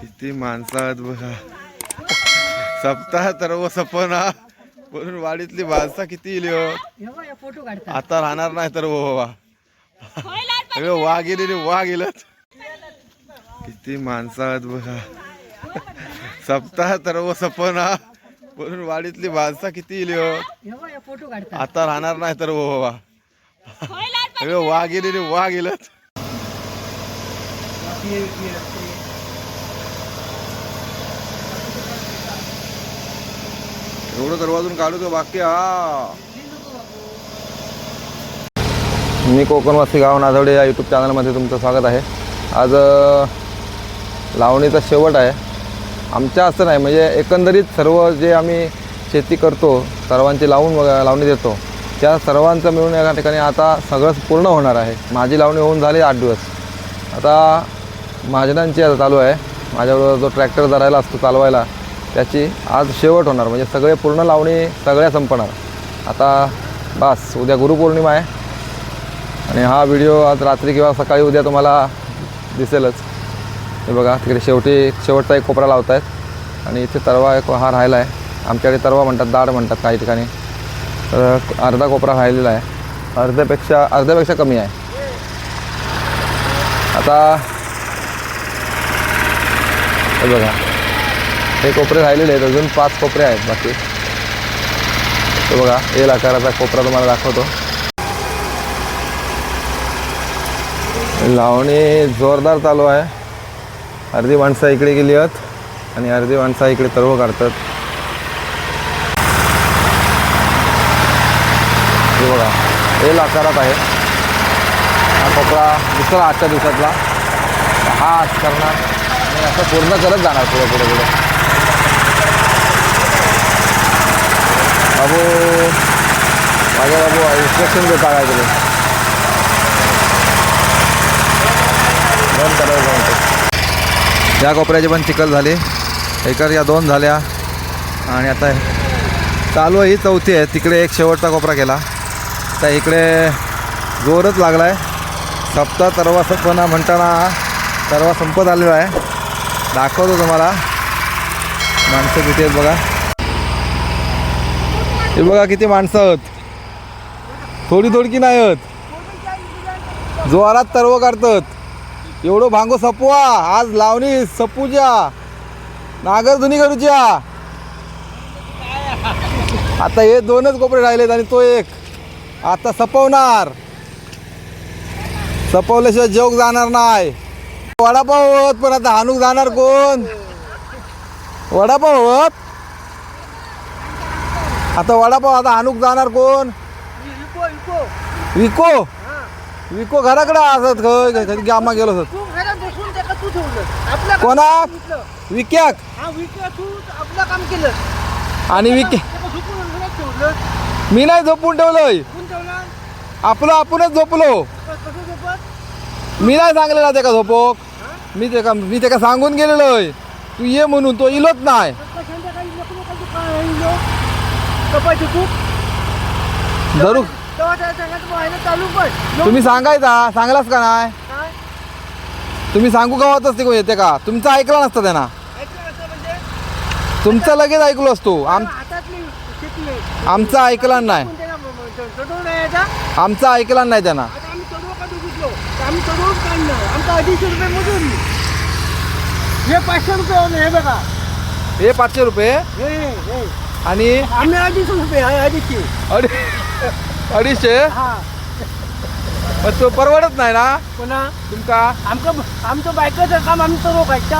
किती माणसं आहेत बघा. सप्ताह सर्व हो सपना. म्हणून वाडीतली माणसं किती इली हो. आता राहणार नाही तर हो बाबा. अरे वाघ गेली वाघ गेलत किती माणसं आहेत बघा. सप्ताह सर्व हो सपना. म्हणून वाडीतली माणसं किती इली हो. आता राहणार नाही तर बाबा. अरे वाघ गेली वाघ गेलत एवढं दरवाजून काढू तो बाकी हा. मी कोकणवासी गाव नाजवडे या यूट्यूब चॅनलमध्ये तुमचं स्वागत आहे. आज लावणीचा शेवट आहे. आमच्या असं नाही म्हणजे एकंदरीत सर्व जे आम्ही शेती करतो सर्वांची लावून लावणी देतो त्या सर्वांचं मिळून एका ठिकाणी आता सगळंच पूर्ण होणार आहे. माझी लावणी होऊन झाली आठ दिवस. आता महाजनांची आता चालू आहे. माझ्याबरोबर जो ट्रॅक्टर धरायला असतो चालवायला त्याची आज शेवट होणार म्हणजे सगळे पूर्ण लावणी सगळ्या संपणार. आता बस उद्या गुरुपौर्णिमा आहे. आणि हा व्हिडिओ आज रात्री किंवा सकाळी उद्या तुम्हाला दिसेलच. हे बघा तिकडे शेवटी शेवटचा एक कोपरा लावत आहेत आणि इथे तरवा एक हा राहिला आहे आमच्याकडे तरवा म्हणतात दाड म्हणतात काही ठिकाणी. तर अर्धा कोपरा राहिलेला आहे. अर्ध्यापेक्षा अर्ध्यापेक्षा कमी आहे. आता हे बघा. हे कोपरे राहिलेले आहेत अजून पाच कोपरे आहेत बाकी. हे बघा एल आकाराचा कोपरा तुम्हाला दाखवतो. लावणी जोरदार चालू आहे. अर्धी माणसं इकडे गेली आहेत आणि अर्धी माणसं इकडे तरव काढतात. हे बघा एल आकारात आहे. हा कोपरा दुसरा आजच्या दिवसातला. हा आज करणार आणि असं पूर्ण करत जाणार पुढे पुढे पुढे. बाबू माझ्या बाबू इन्स्ट्रक्शन देता काय तुला बंद या कोपऱ्याचे पण चिखल झाले. एकर या दोन झाल्या. आणि आता चालू आहे ही चौथी आहे. तिकडे एक शेवटचा कोपरा केला तर इकडे जोरच लागला आहे सप्ताह तरवा सपना म्हणताना तरवा संपत आलेला आहे. दाखवतो तुम्हाला. माणसं किती आहेत बघा. हे बघा किती माणसं आहेत. थोडी थोडकी नाही आहेत. जोरात तर्व काढतात. एवढं भांगो सपवा. आज लावणी सपूच्या नागरधुनी करूच्या. आता हे दोनच कोपरे राहिलेत आणि तो एक. आता सपवणार. सपवल्याशिवाय जग जाणार नाही. वडापाव होत पण आता हानूक जाणार कोण? वडापाव होत? आता वडापाव आता हानूक जाणार कोण? विको विको घराकडे असत खय कधी गामा गेलो असत. तू घरात बसून ते का तू ठेवलं? आपलं काम कोणाक घेतलं. विक्याक. हा विकला तू आपलं काम केलं. आणि विके ते का झोपून घरात ठेवलं? मी नाही झोपून ठेवलंय. कोण ठेवला? आपलं आपणच झोपलो. कसं झोपत? मी नाही सांगलेला ते का झोपोक? मी ते का मी ते का सांगून गेलेलोय. तू ये म्हणून तो इलोच नाही. कसं संध्याकाळी नको नको तू काय तू धरू तेव्हा त्या सांगायचं व्हायला चालू पण तुम्ही सांगायचा सांगलाच का नाही? काय? तुम्ही सांगू का होतच ते येते का? तुमचं ऐकलं नसतं त्यांना. ऐकलं असं म्हणजे? तुमचं लगेच ऐकलो असतो आम हातातली आमचं ऐकलं नाही. कोण चढवून? आमचं ऐकलं नाही त्यांना. आता आम्ही चढवू का बघितलो तर आम्ही चढवून काढणार आमचा अडीचशे रुपये हे पाचशे रुपये होणे हे बघा. हे पाचशे रुपये? हे हे. आणि आम्ही अडीचशे रुपये आहे अडीचशे अडी अडीचशे? हा. तो परवडत नाही ना? पुन्हा तुमका? आमचं आमचं बायकाचं काम आम्ही काढता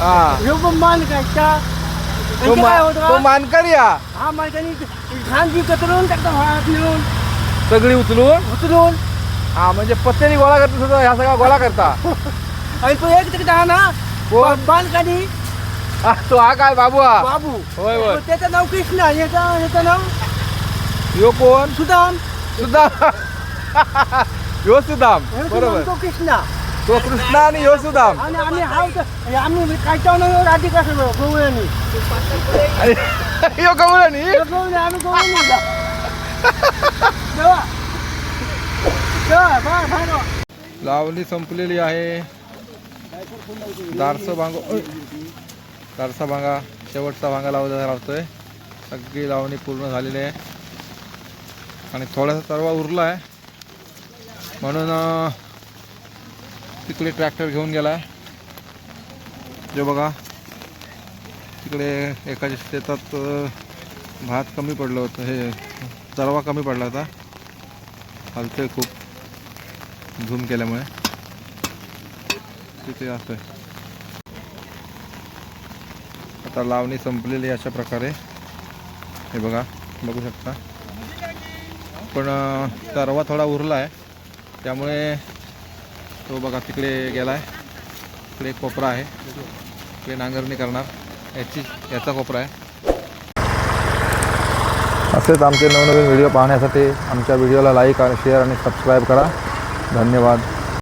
हा. हे पण मान काढता तो आणखी काय मा- होतं? तो का? मानकरी हा. माणसाने घाण जी कचरून टाकता भात मिळून सगळी उचलून? उचलून. हा म्हणजे पत्तेनी गोळा करता सुद्धा ह्या सगळ्या गोळा करता. आणि तो एक तरी दहा ना कोण? काढी हा, तो हा काय बाबू हा बाबू होय होय त्याचं नाव कृष्ण याचं याचं नाव यो कोण सुदाम सुदाम यो सुदाम बरोबर तो कृष्णा तो कृष्णा आणि यो सुदाम आणि आम्ही हा होतं- आम्ही काढता ना राधिका सगळं गवळ्यानी आणि यो कमळणी गवळ्या आम्ही गवळ्यानी देवा देवा बा लावणी संपलेली आहे दारसं भाँग चारसा भांगा शेवटचा भांगा लावला लावतोय सगळी लावणी पूर्ण झालेली आहे. आणि थोडासा तरवा उरला आहे म्हणून तिकडे ट्रॅक्टर घेऊन गेला आहे जे बघा. तिकडे एकाच्या शेतात भात कमी पडलं होतं. हे तरवा कमी पडला होता. हलतोय खूप. झूम केल्यामुळे. तिथे असं तर आता लावणी संपलेली अशा प्रकारे. हे बघा बघू शकता. पण तरवा थोडा उरला आहे त्यामुळे तो बघा तिकडे गेला आहे इकडे एक कोपरा आहे. तिकडे नांगरणी करणार. याची याचा कोपरा आहे. असेच आमचे नवनवीन व्हिडिओ पाहण्यासाठी आमच्या व्हिडिओला लाईक आणि शेअर आणि सबस्क्राईब करा. धन्यवाद.